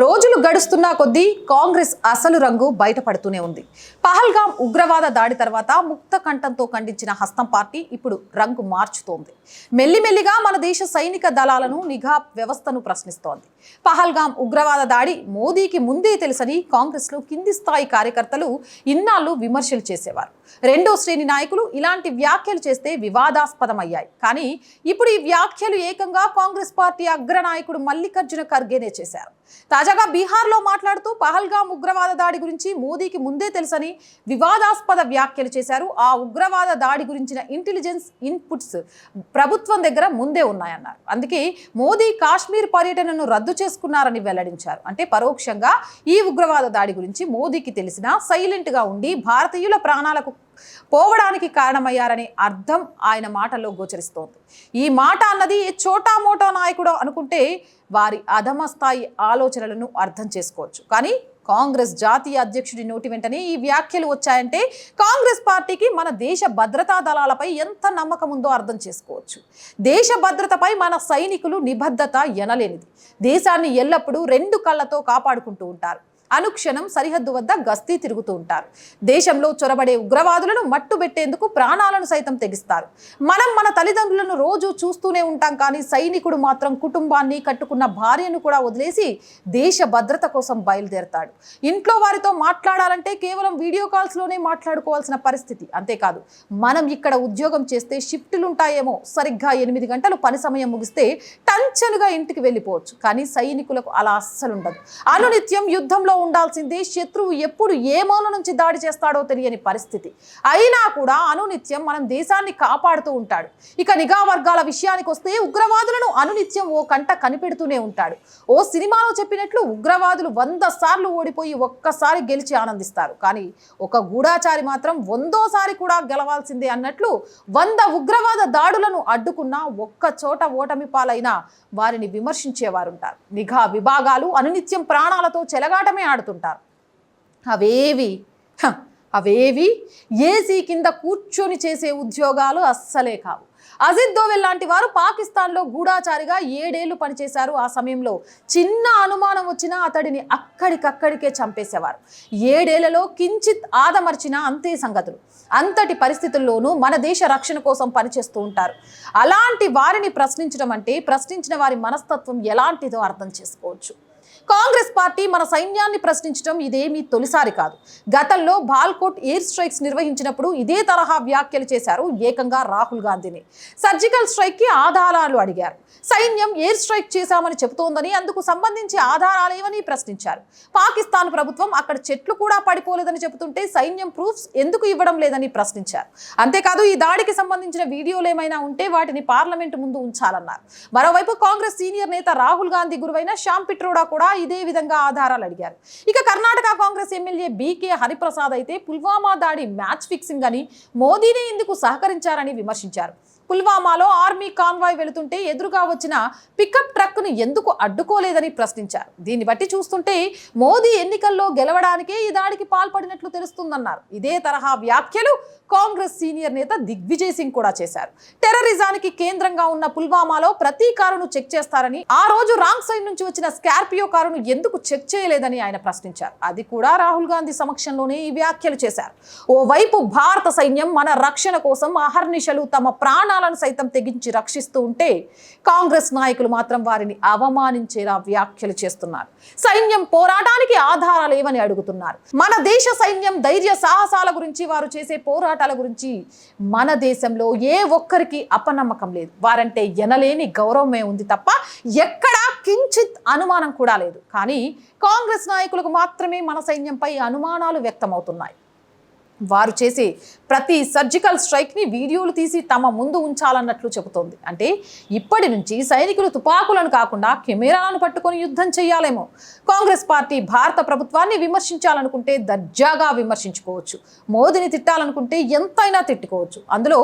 రోజులు గడుస్తున్న కొద్దీ కాంగ్రెస్ అసలు రంగు బయటపడుతూనే ఉంది. పహల్గాం ఉగ్రవాద దాడి తర్వాత ముక్త కంఠంతో ఖండించిన హస్తం పార్టీ ఇప్పుడు రంగు మార్చుతోంది. మెల్లిమెల్లిగా మన దేశ సైనిక దళాలను నిఘా వ్యవస్థను ప్రశ్నిస్తోంది. పహల్గాం ఉగ్రవాద దాడి మోదీకి ముందే తెలుసని కాంగ్రెస్లో కింది స్థాయి కార్యకర్తలు ఇన్నాళ్ళు విమర్శలు చేసేవారు. రెండో శ్రేణి నాయకులు ఇలాంటి వ్యాఖ్యలు చేస్తే వివాదాస్పదమయ్యాయి. కానీ ఇప్పుడు ఈ వ్యాఖ్యలు ఏకంగా కాంగ్రెస్ పార్టీ అగ్రనాయకుడు మల్లికార్జున ఖర్గేనే చేశారు. తాజాగా బీహార్లో మాట్లాడుతూ పహల్గాం ఉగ్రవాద దాడి గురించి మోదీకి ముందే తెలుసని వివాదాస్పద వ్యాఖ్యలు చేశారు. ఆ ఉగ్రవాద దాడి గురించిన ఇంటెలిజెన్స్ ఇన్పుట్స్ ప్రభుత్వం దగ్గర ముందే ఉన్నాయన్నారు. అందుకే మోదీ కాశ్మీర్ పర్యటనను రద్దు చేసుకున్నారని వెల్లడించారు. అంటే పరోక్షంగా ఈ ఉగ్రవాద దాడి గురించి మోదీకి తెలిసినా సైలెంట్గా ఉండి భారతీయుల ప్రాణాలకు పోవడానికి కారణమయ్యారనే అర్థం ఆయన మాటల్లో గోచరిస్తోంది. ఈ మాట అన్నది చోటా మోటా నాయకుడు అనుకుంటే వారి అధమ స్థాయి ఆలోచనలను అర్థం చేసుకోవచ్చు. కానీ కాంగ్రెస్ జాతీయ అధ్యక్షుడి నోటి వెంటనే ఈ వ్యాఖ్యలు వచ్చాయంటే కాంగ్రెస్ పార్టీకి మన దేశ భద్రతా దళాలపై ఎంత నమ్మకం ఉందో అర్థం చేసుకోవచ్చు. దేశ భద్రతపై మన సైనికులు నిబద్ధత ఎనలేనిది. దేశాన్ని ఎల్లప్పుడూ రెండు కళ్ళతో కాపాడుకుంటూ ఉంటారు. అనుక్షణం సరిహద్దు వద్ద గస్తీ తిరుగుతూ ఉంటారు. దేశంలో చొరబడే ఉగ్రవాదులను మట్టుబెట్టేందుకు ప్రాణాలను సైతం తెగిస్తారు. మనం మన తల్లిదండ్రులను రోజు చూస్తూనే ఉంటాం కానీ సైనికుడు మాత్రం కుటుంబాన్ని కట్టుకున్న భార్యను కూడా వదిలేసి దేశ భద్రత కోసం బయలుదేరతాడు. ఇంట్లో వారితో మాట్లాడాలంటే కేవలం వీడియో కాల్స్లోనే మాట్లాడుకోవాల్సిన పరిస్థితి. అంతేకాదు మనం ఇక్కడ ఉద్యోగం చేస్తే షిఫ్టులు ఉంటాయేమో సరిగ్గా ఎనిమిది గంటలు పని సమయం ముగిస్తే టంచనుగా ఇంటికి వెళ్ళిపోవచ్చు. కానీ సైనికులకు అలా అస్సలు ఉండదు అనునిత్యం యుద్ధంలో ఉండాల్సింది శత్రువు ఎప్పుడు ఏ మూల నుంచి దాడి చేస్తాడో తెలియని పరిస్థితి. అయినా కూడా అనునిత్యం మనం దేశాన్ని కాపాడుతూ ఉంటాడు. ఇక నిఘా వర్గాల విషయానికి వస్తే ఉగ్రవాదులను అనునిత్యం ఓ కంట కనిపెడుతూనే ఉంటాడు. ఓ సినిమాలో చెప్పినట్లు ఉగ్రవాదులు వంద సార్లు ఓడిపోయి ఒక్కసారి గెలిచి ఆనందిస్తారు. కానీ ఒక గూఢాచారి మాత్రం వందోసారి కూడా గెలవాల్సిందే అన్నట్లు వంద ఉగ్రవాద దాడులను అడ్డుకున్న ఒక్క చోట ఓటమి పాలైన వారిని విమర్శించేవారుంటారు. నిఘా విభాగాలు అనునిత్యం ప్రాణాలతో చెలగాటమే ఆడుతుంటారు. అవేవి? అవేవి? ఏసీ కింద కూర్చొని చేసే ఉద్యోగాలు అస్సలే కావు. అజిత్ దోవెల్ లాంటి వారు పాకిస్తాన్లో గూఢాచారిగా ఏడేళ్ళు పనిచేశారు. ఆ సమయంలో చిన్న అనుమానం వచ్చినా అతడిని అక్కడికక్కడికే చంపేసేవారు. ఏడేళ్ళలో కించిత్ ఆదమర్చినా అంతే సంగతులు. అంతటి పరిస్థితుల్లోనూ మన దేశ రక్షణ కోసం పనిచేస్తూ ఉంటారు. అలాంటి వారిని ప్రశ్నించడం అంటే ప్రశ్నించిన వారి మనస్తత్వం ఎలాంటిదో అర్థం చేసుకోవచ్చు. కాంగ్రెస్ పార్టీ మన సైన్యాన్ని ప్రశ్నించడం ఇదేమీ తొలిసారి కాదు. గతంలో బాల్కోట్ ఎయిర్ స్ట్రైక్స్ నిర్వహించినప్పుడు ఇదే తరహా వ్యాఖ్యలు చేశారు ఏకంగా రాహుల్ గాంధీని. సర్జికల్ స్ట్రైక్కి ఆధారాలు అడిగారు. సైన్యం ఎయిర్ స్ట్రైక్ చేశామని చెబుతోందని అందుకు సంబంధించి ఆధారాలేవని ప్రశ్నించారు. పాకిస్తాన్ ప్రభుత్వం అక్కడ చెట్లు కూడా పడిపోలేదని చెబుతుంటే సైన్యం ప్రూఫ్స్ ఎందుకు ఇవ్వడం లేదని ప్రశ్నించారు. అంతేకాదు ఈ దాడికి సంబంధించిన వీడియోలు ఏమైనా ఉంటే వాటిని పార్లమెంట్ ముందు ఉంచాలన్నారు. మరోవైపు కాంగ్రెస్ సీనియర్ నేత రాహుల్ గాంధీ గురువైన శ్యామ్ పిట్రోడా కూడా ఇదే విధంగా ఆధారాలు అడిగారు. ఇక Karnataka Congress MLA B K Hariprasad అయితే పుల్వామా దాడి మ్యాచ్ ఫిక్సింగ్ అని మోదీనే ఇందుకు సహకరించారని విమర్శించారు. పుల్వామాలో ఆర్మీ కాన్వాయ్ వెళుతుంటే ఎదురుగా వచ్చిన పికప్ ట్రక్ను ఎందుకు అడ్డుకోలేదని ప్రశ్నించారు. దీన్ని బట్టి చూస్తుంటే మోదీ ఎన్నికల్లో గెలవడానికే ఈ దాడికి పాల్పడినట్లు తెలుస్తుందన్నారు. ఇదే తరహా వ్యాఖ్యలు కాంగ్రెస్ సీనియర్ నేత దిగ్విజయ్ సింగ్ కూడా చేశారు. టెర్రరిజానికి కేంద్రంగా ఉన్న పుల్వామాలో ప్రతి కారును చెక్ చేస్తారని ఆ రోజు రాంగ్ సైడ్ నుంచి వచ్చిన స్కార్పియో కారును ఎందుకు చెక్ చేయలేదని ఆయన ప్రశ్నించారు. అది కూడా రాహుల్ గాంధీ సమక్షంలోనే ఈ వ్యాఖ్యలు చేశారు. ఓవైపు భారత సైన్యం మన రక్షణ కోసం అహర్నిశలు తమ ప్రాణాలను సైతం తెగించి రక్షిస్తూ ఉంటే కాంగ్రెస్ నాయకులు మాత్రం వారిని అవమానించేలా వ్యాఖ్యలు చేస్తున్నారు. సైన్యం పోరాటానికి ఆధారాలు ఏమని అడుగుతున్నారు. మన దేశ సైన్యం ధైర్య సాహసాల గురించి వారు చేసే పోరాటాల గురించి మన దేశంలో ఏ ఒక్కరికి అపనమ్మకం లేదు. వారంటే ఎనలేని గౌరవమే ఉంది తప్ప ఎక్కడా కించిత్ అనుమానం కూడా లేదు. కానీ కాంగ్రెస్ నాయకులకు మాత్రమే మన సైన్యంపై అనుమానాలు వ్యక్తమవుతున్నాయి. వారు చేసే ప్రతి సర్జికల్ స్ట్రైక్ని వీడియోలు తీసి తమ ముందు ఉంచాలన్నట్లు చెబుతోంది. అంటే ఇప్పటి నుంచి సైనికులు తుపాకులను కాకుండా కెమెరాలను పట్టుకొని యుద్ధం చేయాలేమో కాంగ్రెస్ పార్టీ భారత ప్రభుత్వాన్ని విమర్శించాలనుకుంటే దర్జాగా విమర్శించుకోవచ్చు. మోదీని తిట్టాలనుకుంటే ఎంతైనా తిట్టుకోవచ్చు. అందులో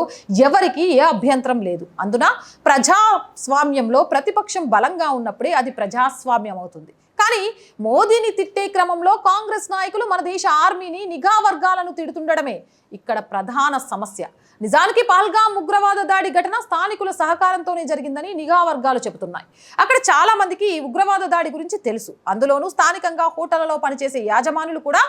ఎవరికి ఏ అభ్యంతరం లేదు. అందున ప్రజాస్వామ్యంలో ప్రతిపక్షం బలంగా ఉన్నప్పుడే అది ప్రజాస్వామ్యం అవుతుంది కానీ మోదీని తిట్టే క్రమంలో కాంగ్రెస్ నాయకులు మన దేశ ఆర్మీని నిఘా వర్గాలను తిడుతుండడమే. ఇక్కడ ప్రధాన సమస్య. నిజానికి పాల్గాం ఉగ్రవాద దాడి ఘటన స్థానికుల సహకారంతోనే జరిగిందని నిఘా వర్గాలు చెబుతున్నాయి. అక్కడ చాలా మందికి ఈ ఉగ్రవాద దాడి గురించి తెలుసు. అందులోనూ స్థానికంగా హోటళ్ళలో పనిచేసే యాజమానులు కూడా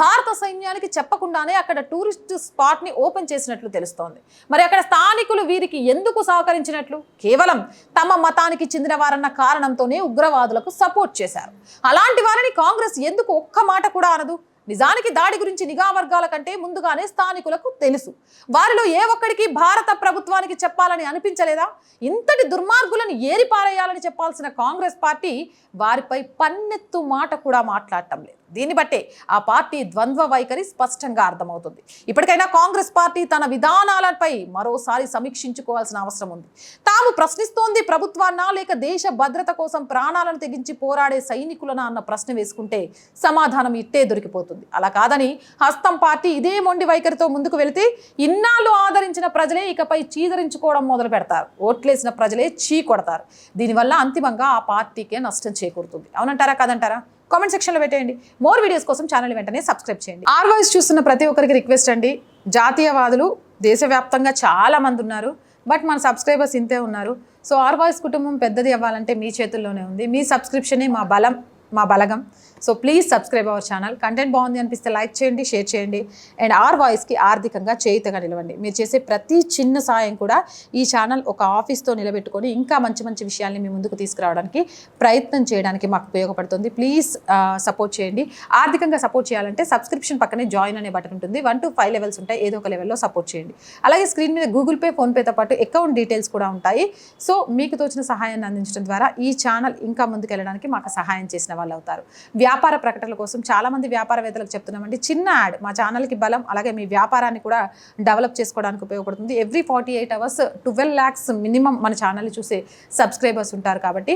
భారత సైన్యానికి చెప్పకుండానే అక్కడ టూరిస్ట్ స్పాట్ని ఓపెన్ చేసినట్లు తెలుస్తోంది. మరి అక్కడ స్థానికులు వీరికి ఎందుకు సహకరించినట్లు? కేవలం తమ మతానికి చెందిన వారన్న కారణంతోనే ఉగ్రవాదులకు సపోర్ట్ చేశారు. అలాంటి వారిని కాంగ్రెస్ ఎందుకు ఒక్క మాట కూడా అనదు? నిజానికి దాడి గురించి నిఘా వర్గాల కంటే ముందుగానే స్థానికులకు తెలుసు. వారిలో ఏ ఒక్కడికి భారత ప్రభుత్వానికి చెప్పాలని అనిపించలేదా? ఇంతటి దుర్మార్గులను ఏరిపారేయాలని చెప్పాల్సిన కాంగ్రెస్ పార్టీ వారిపై పన్నెత్తు మాట కూడా మాట్లాడటం లేదు. దీన్ని బట్టే ఆ పార్టీ ద్వంద్వ వైఖరి స్పష్టంగా అర్థమవుతుంది. ఇప్పటికైనా కాంగ్రెస్ పార్టీ తన విధానాలపై మరోసారి సమీక్షించుకోవాల్సిన అవసరం ఉంది. తాము ప్రశ్నిస్తోంది ప్రభుత్వాన్నా లేక దేశ భద్రత కోసం ప్రాణాలను తెగించి పోరాడే సైనికులనా అన్న ప్రశ్న వేసుకుంటే సమాధానం ఇట్టే దొరికిపోతుంది. అలా కాదని హస్తం పార్టీ ఇదే మొండి వైఖరితో ముందుకు వెళితే ఇన్నాళ్ళు ఆదరించిన ప్రజలే ఇకపై చీదరించుకోవడం మొదలు పెడతారు. ఓట్లేసిన ప్రజలే చీ కొడతారు. దీనివల్ల అంతిమంగా ఆ పార్టీకే నష్టం చేకూరుతుంది. అవునంటారా? కాదంటారా? కామెంట్ సెక్షన్లో పెట్టేయండి. మోర్ వీడియోస్ కోసం ఛానల్ వెంటనే సబ్స్క్రైబ్ చేయండి. ఆర్ వాయిస్ చూస్తున్న ప్రతి ఒక్కరికి రిక్వెస్ట్ అండి. జాతీయవాదులు దేశవ్యాప్తంగా చాలా మంది ఉన్నారు. బట్ మన సబ్స్క్రైబర్స్ ఇంతే ఉన్నారు. సో ఆర్ వాయిస్ కుటుంబం పెద్దది అవ్వాలంటే మీ చేతుల్లోనే ఉంది. మీ సబ్స్క్రిప్షనే మా బలం మా బలగం. So please subscribe our channel content బాగుంది అనిపిస్తే లైక్ చేయండి షేర్ చేయండి. అండ్ ఆర్ వాయిస్కి ఆర్థికంగా చేయితగా నిలవండి. మీరు చేసే ప్రతి చిన్న సాయం కూడా ఈ ఛానల్ ఒక ఆఫీస్తో నిలబెట్టుకొని ఇంకా మంచి మంచి విషయాల్ని మీ ముందుకు తీసుకురావడానికి ప్రయత్నం చేయడానికి మాకు ఉపయోగపడుతుంది. ప్లీజ్ సపోర్ట్ చేయండి. ఆర్థికంగా సపోర్ట్ చేయాలంటే సబ్స్క్రిప్షన్ పక్కనే జాయిన్ అనే బటన్ ఉంటుంది. వన్ టు ఫైవ్ లెవెల్స్ ఉంటాయి. ఏదో ఒక లెవెల్లో సపోర్ట్ చేయండి. అలాగే స్క్రీన్ మీద గూగుల్ పే ఫోన్పేతో పాటు అకౌంట్ డీటెయిల్స్ కూడా ఉంటాయి. సో మీకు తోచిన సహాయాన్ని అందించడం ద్వారా ఈ ఛానల్ ఇంకా ముందుకు వెళ్ళడానికి మాకు సహాయం చేసిన వాళ్ళు అవుతారు. వ్యాపార ప్రకటనల కోసం చాలామంది వ్యాపారవేత్తలకు చెప్తున్నామండి చిన్న యాడ్ మా ఛానల్కి బలం అలాగే మీ వ్యాపారాన్ని కూడా డెవలప్ చేసుకోవడానికి ఉపయోగపడుతుంది. Every forty eight hours twelve lakhs minimum మన ఛానల్ చూసే సబ్స్క్రైబర్స్ ఉంటారు కాబట్టి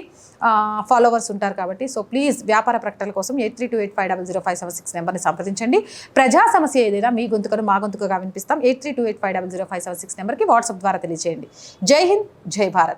ఫాలోవర్స్ ఉంటారు కాబట్టి సో ప్లీజ్ వ్యాపార ప్రకటనల కోసం eight three two eight five double zero five seven six నెంబర్ని సంప్రదించండి. ప్రజా సమస్య ఏదైనా మీ గొంతుకను మా గొంతుకగా వినిపిస్తాం. Eight three two eight five double zero five seven six నెంబర్కి వాట్సాప్ ద్వారా తెలియజేయండి జై హింద్ జై భారత్.